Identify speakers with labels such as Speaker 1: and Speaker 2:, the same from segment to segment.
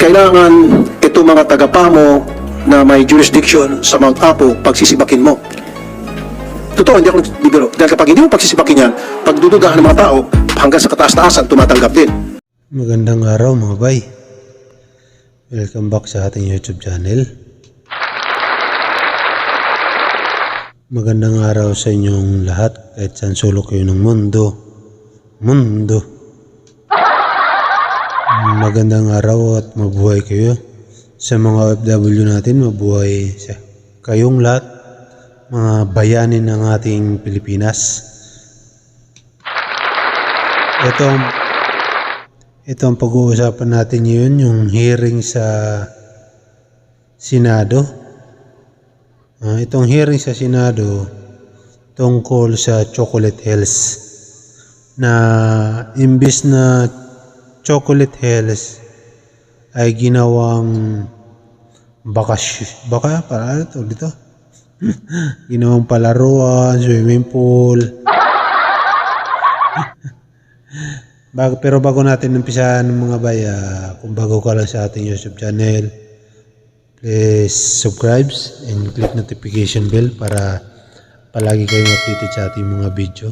Speaker 1: kailangan ito mga tagapamo na may jurisdiction sa Mount Apo pagsisibakin mo. Totoo, hindi ako bibiro. Dahil kapag hindi mo pagsisibakin yan, pagdududahan ng mga tao, hanggang sa kataas-taasan, tumatanggap din.
Speaker 2: Magandang araw mga bay. Welcome back sa ating YouTube channel. Magandang araw sa inyong lahat kahit saan sulok kayo ng mundo. Mundo. Magandang araw at mabuhay kayo. Sa mga OFW natin, mabuhay sa kayong lahat, mga bayanin ng ating Pilipinas. Ito ang ito ang pag-uusapan natin ngayon, yung hearing sa Senado. Ah, itong hearing sa Senado tungkol sa Chocolate Hills na imbis na Chocolate Hills ay ginawang bakas baka para ano to dito? Ginawang palaruan swimming pool. Bago, pero bago natin umpisahan mga baya, kung bago ka lang sa ating YouTube channel, please subscribe and click notification bell para palagi kayong updated sa ating mga video.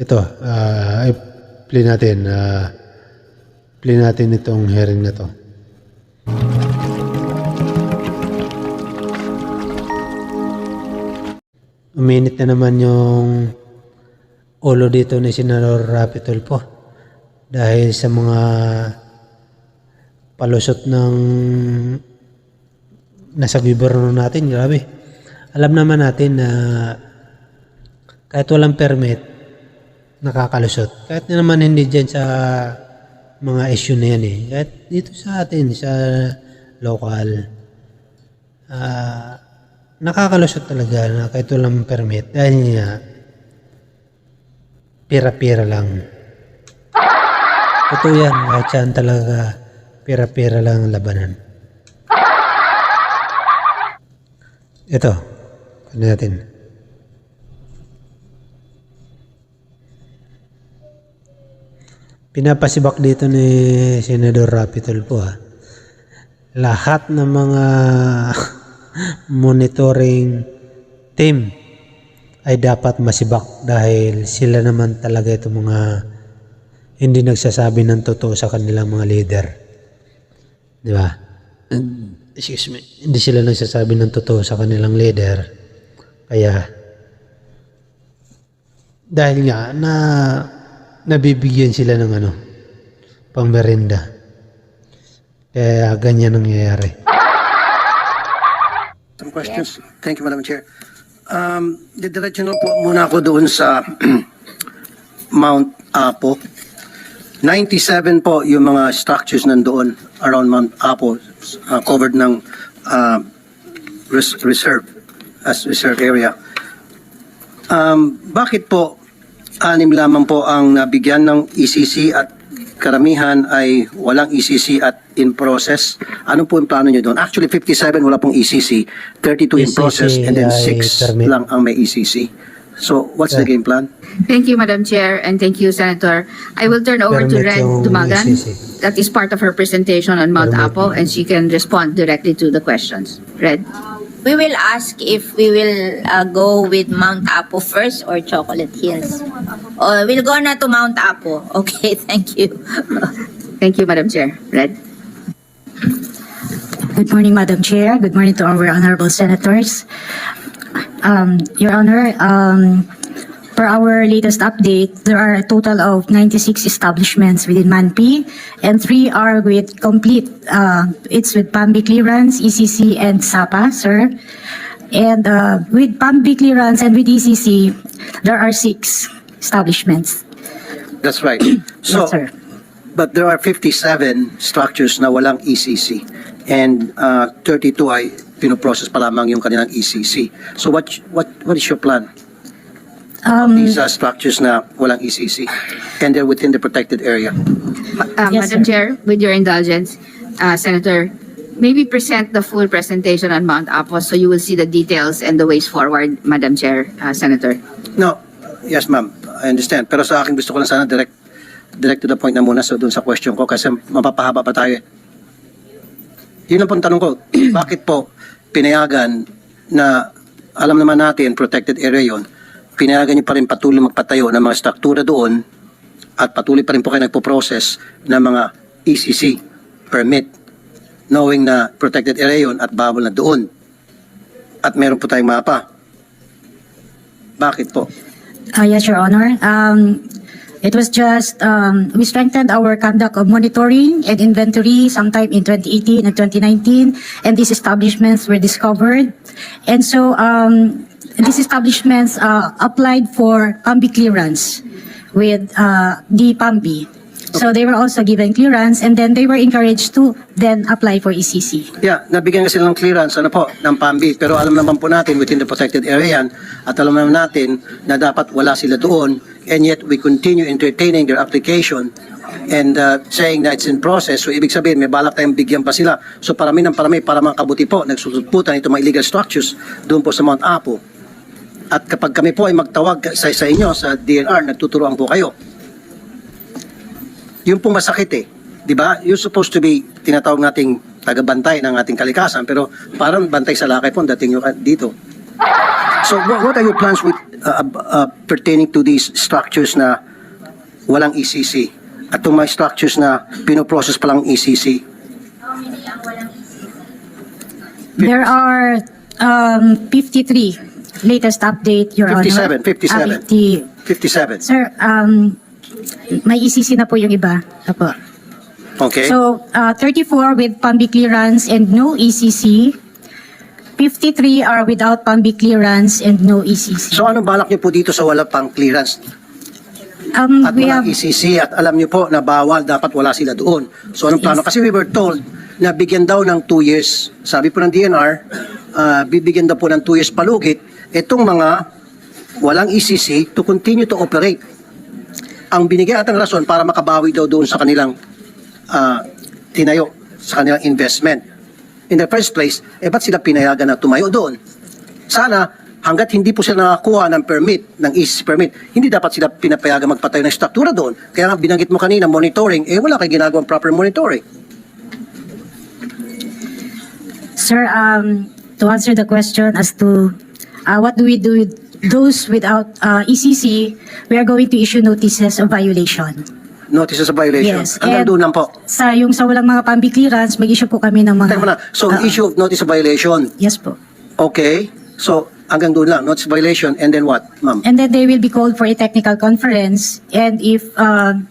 Speaker 2: Ito, ah, ay play natin. ah, play natin itong hearing na to. Uminit na naman yung ulo dito ni Senador Rapi Tulfo dahil sa mga palusot ng nasa gobyerno natin, grabe. Alam naman natin na kahit walang permit, nakakalusot. Kahit na naman hindi dyan sa mga issue na yan eh. Kahit dito sa atin, sa local, ah nakakalusot talaga na kahit walang permit. Dahil nga, pira-pira lang. Totoo yan, kahit saan talaga pira-pira lang ang labanan. Ito, ano natin? Pinapasibak dito ni Senador Rapi Tulfo ha. Lahat ng mga monitoring team ay dapat masibak dahil sila naman talaga itong mga hindi nagsasabi ng totoo sa kanilang mga leader. Di ba? Excuse me. Hindi sila nagsasabi ng totoo sa kanilang leader. Kaya, dahil nga na nabibigyan sila ng ano, pang merienda. Kaya ganyan ang nangyayari.
Speaker 1: Some questions? Thank you, Madam Chair. Um, didiretso na po muna ako doon sa Mount Apo. 97 po yung mga structures nandoon around Mount Apo uh, covered ng uh, res- reserve as reserve area. Um, bakit po anim lamang po ang nabigyan ng ECC at karamihan ay walang ECC at in process? Ano po yung plano nyo doon? Actually, 57 wala pong ECC, 32 in
Speaker 2: ECC
Speaker 1: process, and then
Speaker 2: ay
Speaker 1: 6
Speaker 2: permit.
Speaker 1: lang ang may ECC. So, what's the game plan?
Speaker 3: Thank you, Madam Chair, and thank you, Senator. I will turn over to
Speaker 2: Permit
Speaker 3: Red
Speaker 2: yung
Speaker 3: Dumagan.
Speaker 2: ECC.
Speaker 3: That is part of her presentation on Mount
Speaker 2: Permit.
Speaker 3: Apo, and she can respond directly to the questions. Red?
Speaker 4: We will ask if we will uh, go with Mount Apo first or Chocolate Hills. Oh, we'll go na to Mount Apo. Okay, thank you.
Speaker 3: Thank you, Madam Chair. Red?
Speaker 5: Good morning, Madam Chair. Good morning to our honorable senators. Um, Your Honor, um, per our latest update, there are a total of 96 establishments within MANPI, and three are with complete, uh, it's with PAMBI clearance, ECC, and SAPA, sir. And uh, with PAMBI clearance and with ECC, there are six establishments.
Speaker 1: That's right. So,
Speaker 5: Yes, sir.
Speaker 1: but there are 57 structures na walang ECC and uh, 32 ay pinoprocess pa lamang yung kanilang ECC. So what what what is your plan?
Speaker 5: Um,
Speaker 1: These are structures na walang ECC and they're within the protected area.
Speaker 3: Uh,
Speaker 5: Yes,
Speaker 3: Madam
Speaker 5: sir.
Speaker 3: Chair, with your indulgence, uh, Senator, maybe present the full presentation on Mount Apo so you will see the details and the ways forward, Madam Chair, uh, Senator.
Speaker 1: No, yes ma'am, I understand. Pero sa akin gusto ko lang sana direct direct to the point na muna so dun sa question ko kasi mapapahaba pa tayo. Yun ang pong tanong ko, bakit po pinayagan na alam naman natin, protected area yun, pinayagan niyo pa rin patuloy magpatayo ng mga struktura doon at patuloy pa rin po kayo nagpo-process ng mga ECC permit knowing na protected area yun at bawal na doon. At meron po tayong mapa. Bakit po?
Speaker 5: Uh, yes, Your Honor. Um, it was just, um, we strengthened our conduct of monitoring and inventory sometime in 2018 and 2019, and these establishments were discovered. And so, um, these establishments, uh, applied for PAMBI clearance with, uh, the PAMBI. So they were also given clearance, and then they were encouraged to then apply for ECC.
Speaker 1: Yeah, nabigyan kasi ng clearance, ano po, ng PAMBI. Pero alam naman po natin within the protected area yan, at alam naman natin na dapat wala sila doon, and yet we continue entertaining their application and uh, saying that it's in process. So ibig sabihin, may balak tayong bigyan pa sila. So parami ng parami, para mga kabuti po, nagsusuputan ito mga illegal structures doon po sa Mount Apo. At kapag kami po ay magtawag sa, sa inyo, sa DNR, nagtuturoan po kayo. Yun po masakit eh. Di ba? You're supposed to be tinatawag nating tagabantay ng ating kalikasan pero parang bantay sa lakay po ang dating nyo dito. So what, what are your plans with uh, uh, pertaining to these structures na walang ECC? At itong mga structures na pinoprocess pa lang ECC?
Speaker 5: There are, um, 53 latest update, Your Honor.
Speaker 1: 57, 57.
Speaker 5: Ah, 50.
Speaker 1: 57.
Speaker 5: Sir, um, may ECC na po yung iba. Apo.
Speaker 1: Okay?
Speaker 5: So, uh, 34 with PAMBI clearance and no ECC. 53 are without PAMBI clearance and no ECC.
Speaker 1: So anong balak niyo po dito sa wala pang clearance
Speaker 5: Um,
Speaker 1: at
Speaker 5: we
Speaker 1: walang
Speaker 5: have,
Speaker 1: ECC at alam niyo po na bawal, dapat wala sila doon. So anong plano? Kasi we were told na bigyan daw ng 2 years. Sabi po ng DNR, ah, bibigyan daw po ng 2 years palugit itong mga walang ECC to continue to operate. Ang binigyan atang rason para makabawi daw doon sa kanilang ah, tinayo, sa kanilang investment. In the first place, eh ba't sila pinayagan na tumayo doon? Sana, hanggat hindi po sila nakakuha ng permit, ng ECC permit, hindi dapat sila pinapayagan magpatayo ng struktura doon. Kaya nga binanggit mo kanina, monitoring, eh wala kayo ginagawang proper monitoring.
Speaker 5: Sir, um, to answer the question as to uh, what do we do with those without uh, ECC, we are going to issue notices of violation.
Speaker 1: Notices of violation.
Speaker 5: Yes,
Speaker 1: Hanggang
Speaker 5: and-
Speaker 1: doon lang po.
Speaker 5: Sa yung sa walang mga PAMBI clearance, mag-issue po kami ng mga...
Speaker 1: Teka muna. So,
Speaker 5: Ah,
Speaker 1: issue of notice of violation.
Speaker 5: Yes po.
Speaker 1: Okay. So, hanggang doon lang. Notice of violation. And then what, ma'am?
Speaker 5: And then they will be called for a technical conference and if um,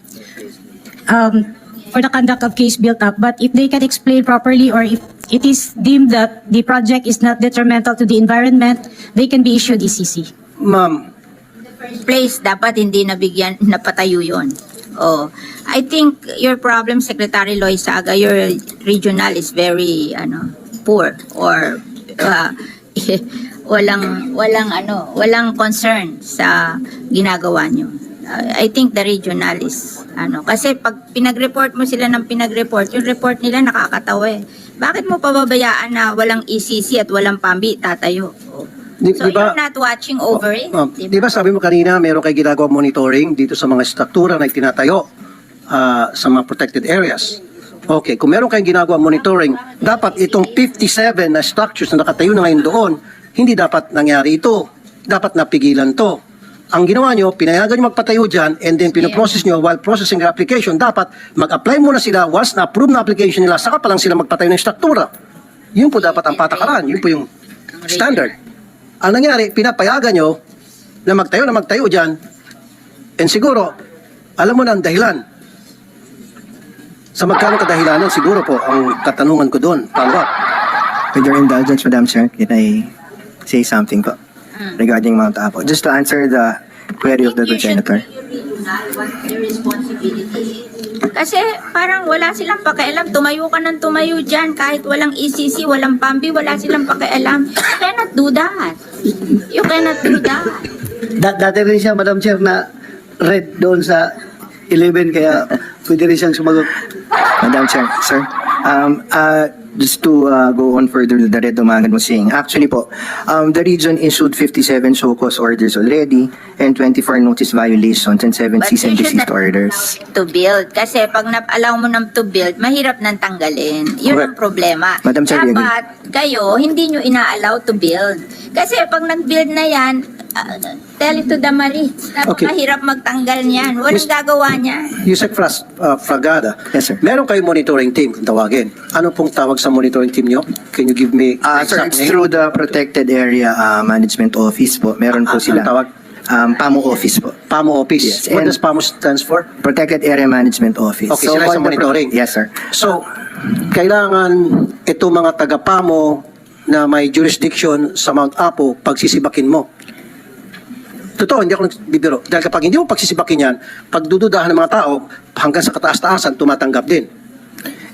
Speaker 5: um, for the conduct of case built up, but if they can explain properly or if it is deemed that the project is not detrimental to the environment, they can be issued ECC.
Speaker 1: Ma'am,
Speaker 4: place, dapat hindi nabigyan, napatayo yon. Oh, I think your problem, Secretary Loy Saga, your regional is very, ano, poor or uh, walang, walang, ano, walang concern sa ginagawa nyo. Uh, I think the regional is, ano, kasi pag pinag-report mo sila ng pinag-report, yung report nila nakakatawa eh. Bakit mo pababayaan na walang ECC at walang PAMBI tatayo? Oh.
Speaker 1: Di-
Speaker 4: So
Speaker 1: di ba-
Speaker 4: you're not watching over it?
Speaker 1: Ma'am, di ba sabi mo kanina meron kayo ginagawang monitoring dito sa mga struktura na itinatayo ah, sa mga protected areas? Okay, kung meron kayong ginagawang monitoring, dapat itong 57 na structures na nakatayo na ngayon doon, hindi dapat nangyari ito. Dapat napigilan to. Ang ginawa nyo, pinayagan nyo magpatayo dyan and then pinoprocess nyo while processing the application, dapat mag-apply muna sila once na-approve na application nila, saka pa lang sila magpatayo ng struktura. Yun po dapat ang patakaran. Yun po yung standard. Ang nangyari, pinapayagan nyo na magtayo na magtayo dyan and siguro, alam mo na ang dahilan. Sa magkano kadahilanan, siguro po ang katanungan ko doon. Follow up.
Speaker 6: With your indulgence, Madam Chair, can I say something po regarding Mount Apo? Just to answer the query of the
Speaker 4: is. Kasi parang wala silang pakialam. Tumayo ka ng tumayo dyan. Kahit walang ECC, walang PAMBI, wala silang pakialam. You cannot do that. You cannot do that.
Speaker 7: Da- dati rin siya, Madam Chair, na red doon sa 11, kaya pwede rin siyang sumagot.
Speaker 6: Madam Chair, sir, um, uh, just to uh, go on further the Red Dumagan was saying, actually po, um, the region issued 57 show cause orders already and 24 notice violations and 7
Speaker 4: But
Speaker 6: cease and desist orders.
Speaker 4: To build. Kasi pag na-allow mo ng to build, mahirap nang tanggalin. Yun ang
Speaker 1: Correct.
Speaker 4: problema.
Speaker 6: Madam Chair.
Speaker 4: Dapat kayo, hindi nyo ina-allow to build. Kasi pag nag-build na yan, ah, tell it to the Marines.
Speaker 1: Okay.
Speaker 4: Napakahirap magtanggal niyan. Walang
Speaker 1: Miss-
Speaker 4: gagawa niyan.
Speaker 1: Yusek Fras, uh, Fragada.
Speaker 6: Yes, sir.
Speaker 1: Meron kayo monitoring team, kung tawagin. Ano pong tawag sa monitoring team nyo? Can you give me
Speaker 6: Uh, sir, it's
Speaker 1: name?
Speaker 6: through the Protected Area uh, Management Office po. Meron po sila.
Speaker 1: anong tawag?
Speaker 6: Um, PAMO Office po.
Speaker 1: PAMO Office.
Speaker 6: Yes,
Speaker 1: What
Speaker 6: and-
Speaker 1: does PAMO stands for?
Speaker 6: Protected Area Management Office.
Speaker 1: Okay, sila sa monitoring.
Speaker 6: Yes, sir.
Speaker 1: So, kailangan ito mga taga-PAMO na may jurisdiction sa Mount Apo, pagsisibakin mo. Totoo, hindi ako nagbibiro. Dahil kapag hindi mo pagsisibakin yan, pagdududahan ng mga tao, hanggang sa kataas-taasan, tumatanggap din.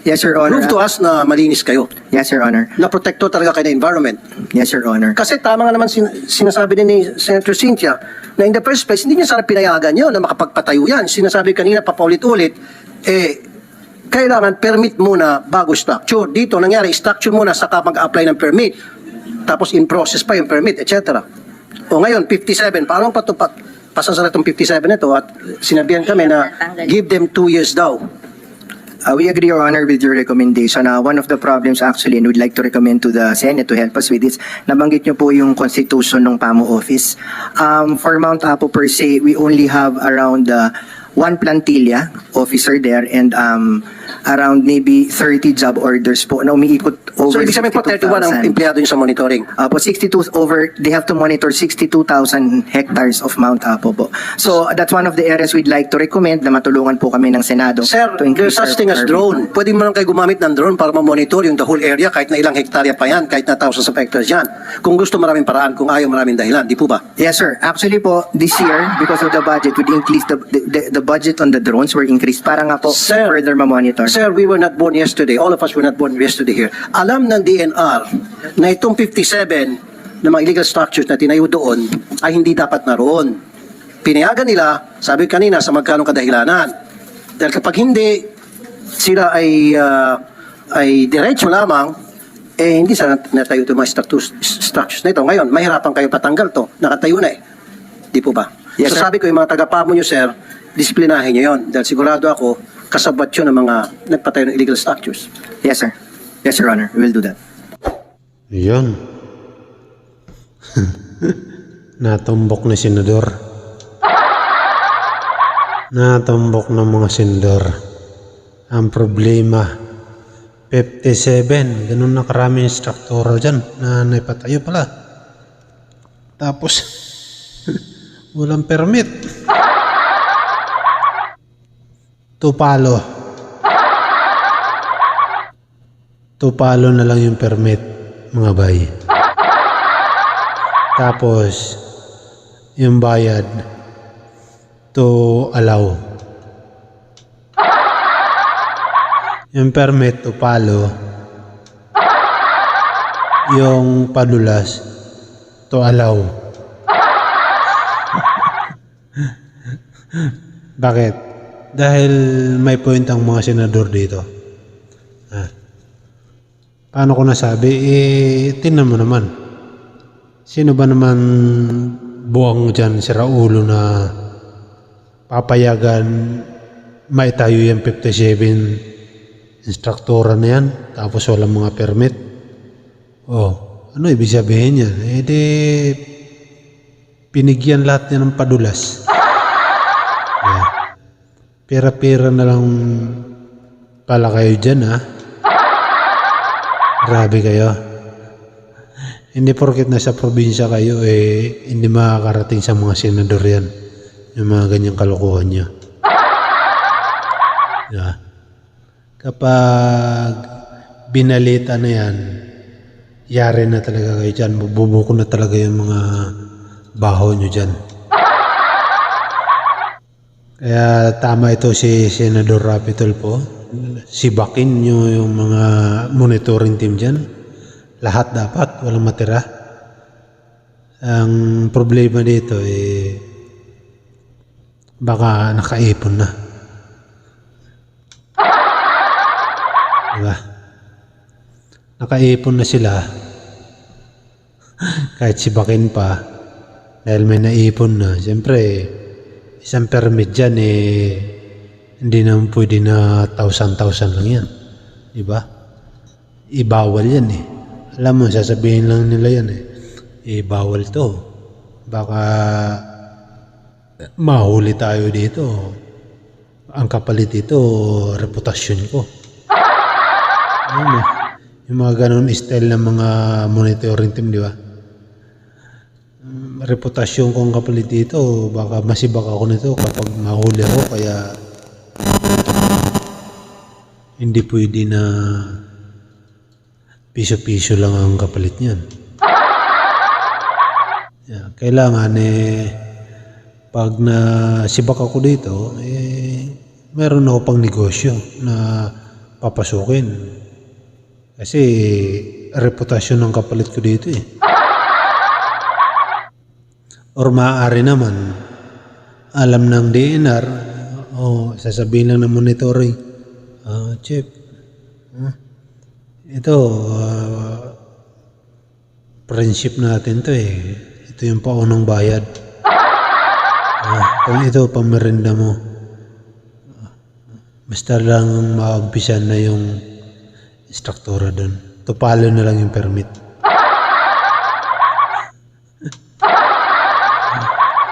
Speaker 6: Yes, Your Honor.
Speaker 1: Prove to us na malinis kayo.
Speaker 6: Yes, Your Honor.
Speaker 1: Na protekto talaga kayo ng environment.
Speaker 6: Yes, Your Honor.
Speaker 1: Kasi tama nga naman sin- sinasabi din ni Senator Cynthia na in the first place, hindi niya sana pinayagan yun na makapagpatayo yan. Sinasabi kanina papaulit-ulit, eh, kailangan permit muna bago structure. Dito nangyari, structure muna saka mag-apply ng permit. Tapos in process pa yung permit, etc. O ngayon, 57, parang patupat pasasara itong 57 ito at sinabihan kami na give them two years daw.
Speaker 6: Uh, we agree, Your Honor, with your recommendation. Uh, one of the problems actually, and we'd like to recommend to the Senate to help us with this, nabanggit niyo po yung constitution ng PAMO office. Um, for Mount Apo per se, we only have around uh, one plantilla officer there and um, around maybe 30 job orders po na umiikot
Speaker 1: So
Speaker 6: over
Speaker 1: ibig sabihin po 31 ang
Speaker 6: 62,000.
Speaker 1: empleyado niyo sa monitoring.
Speaker 6: Uh, po 62 over they have to monitor 62,000 hectares of Mount Apo po. So that's one of the areas we'd like to recommend na matulungan po kami ng Senado
Speaker 1: Sir,
Speaker 6: to increase
Speaker 1: there's such
Speaker 6: our-
Speaker 1: thing as
Speaker 6: our-
Speaker 1: drone. Pwede mo lang kayo gumamit ng drone para ma-monitor yung the whole area kahit na ilang hektarya pa yan, kahit na thousands of hectares yan. Kung gusto maraming paraan, kung ayaw maraming dahilan, di po ba?
Speaker 6: Yes, sir. Actually po, this year, because of the budget, would increase the, the, the budget on the drones were increased para nga po
Speaker 1: Sir.
Speaker 6: further ma-monitor.
Speaker 1: Sir, we were not born yesterday. All of us were not born yesterday here. Alam ng DNR na itong 57 na mga illegal structures na tinayo doon ay hindi dapat naroon. Pinayagan nila, sabi kanina, sa magkano kadahilanan. Dahil kapag hindi, sila ay ah, ay diretso lamang, eh hindi sana natayo itong mga structures, structures na ito. Ngayon, mahirapan kayo patanggal to. Nakatayo na eh. Di po ba?
Speaker 6: Yes,
Speaker 1: so
Speaker 6: sir.
Speaker 1: sabi ko, yung mga tagapamo nyo, sir, disiplinahin nyo yon Dahil sigurado ako, kasabat yun ng mga nagpatayo ng illegal structures.
Speaker 6: Yes, sir. Yes, Your Honor. We will do that.
Speaker 2: Yun. Natumbok na senador. Natumbok ng mga senador. Ang problema, 57. Ganun na karaming structural dyan na naipatayo pala. Tapos, walang permit. Tupalo. Tupalo na lang yung permit, mga bay. Tapos, yung bayad to allow. Yung permit to palo. Yung padulas to allow. Bakit? Dahil may point ang mga senador dito. Ah. Paano ko nasabi? Eh, tinan mo naman. Sino ba naman buwang dyan si Raulo na papayagan maitayo yung 57 instruktora na yan tapos walang mga permit? Oh, ano ibig sabihin yan? Eh di pinigyan lahat niya ng padulas. Yeah. Pera-pera na lang pala kayo dyan ha. Grabe kayo. Hindi porket nasa probinsya kayo, eh, hindi makakarating sa mga senador yan. Yung mga ganyang kalokohan niya. Yeah. Kapag binalita na yan, yari na talaga kayo dyan. Bubuko na talaga yung mga baho nyo dyan. Kaya tama ito si Senador Rapitol po. Sibakin nyo yung mga monitoring team dyan. Lahat dapat, walang matira. Ang problema dito eh baka nakaipon na. Diba? nakaipon na sila kahit sibakin pa dahil may naipon na siyempre isang permit dyan eh hindi naman pwede na thousand-thousand lang yan di ba? Ibawal yan eh. Alam mo sasabihin lang nila yan eh. Ibawal to. Baka mahuli tayo dito. Ang kapalit dito reputasyon ko. Ano, yung mga ganun style ng mga monitoring team, di ba? Reputasyon kong kapalit dito, baka masibak ako nito kapag mahuli ako, kaya hindi pwede na piso-piso lang ang kapalit niyan. Yeah, kailangan eh, pag na sibak ako dito, eh, meron ako pang negosyo na papasukin. Kasi reputasyon ng kapalit ko dito eh. Or maaari naman, alam ng DNR, o sasabihin lang ng monitoring, ah, Chip, ah, ito, ah, friendship natin to eh. Ito yung paunang bayad. Kung ito, pamerinda mo. Basta lang maumpisan na yung instruktora doon. Tupalo na lang yung permit.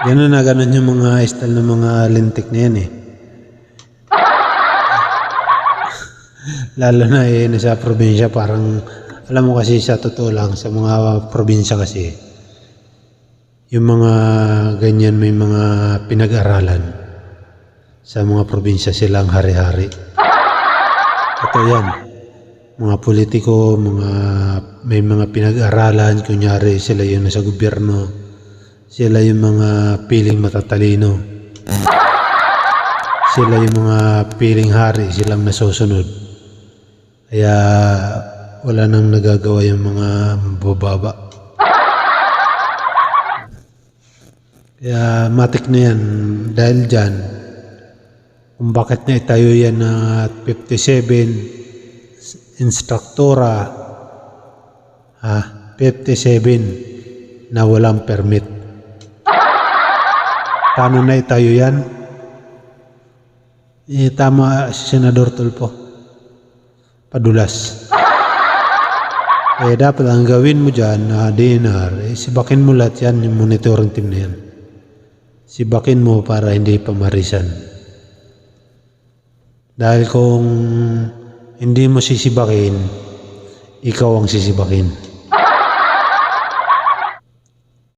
Speaker 2: Ganun na ganun yung mga style ng mga lintik na yan eh. Lalo na eh, nasa probinsya parang, alam mo kasi sa totoo lang, sa mga probinsya kasi, yung mga ganyan may mga pinag-aralan. Sa mga probinsya silang hari-hari. Totoo yan mga politiko, mga may mga pinag-aralan, kunyari sila yung nasa gobyerno, sila yung mga piling matatalino. Sila yung mga piling hari, silang nasusunod. Kaya wala nang nagagawa yung mga bababa. Kaya matik na yan dahil dyan, kung bakit na itayo yan na 57 instruktora ha, 57 na walang permit. Paano na itayo yan? Eh, tama si Senador Tulpo. Padulas. Eh, dapat ang gawin mo dyan na DNR, eh, sibakin mo lahat yan, yung monitoring team na yan. Sibakin mo para hindi pa marisan. Dahil kung hindi mo sisibakin, ikaw ang sisibakin.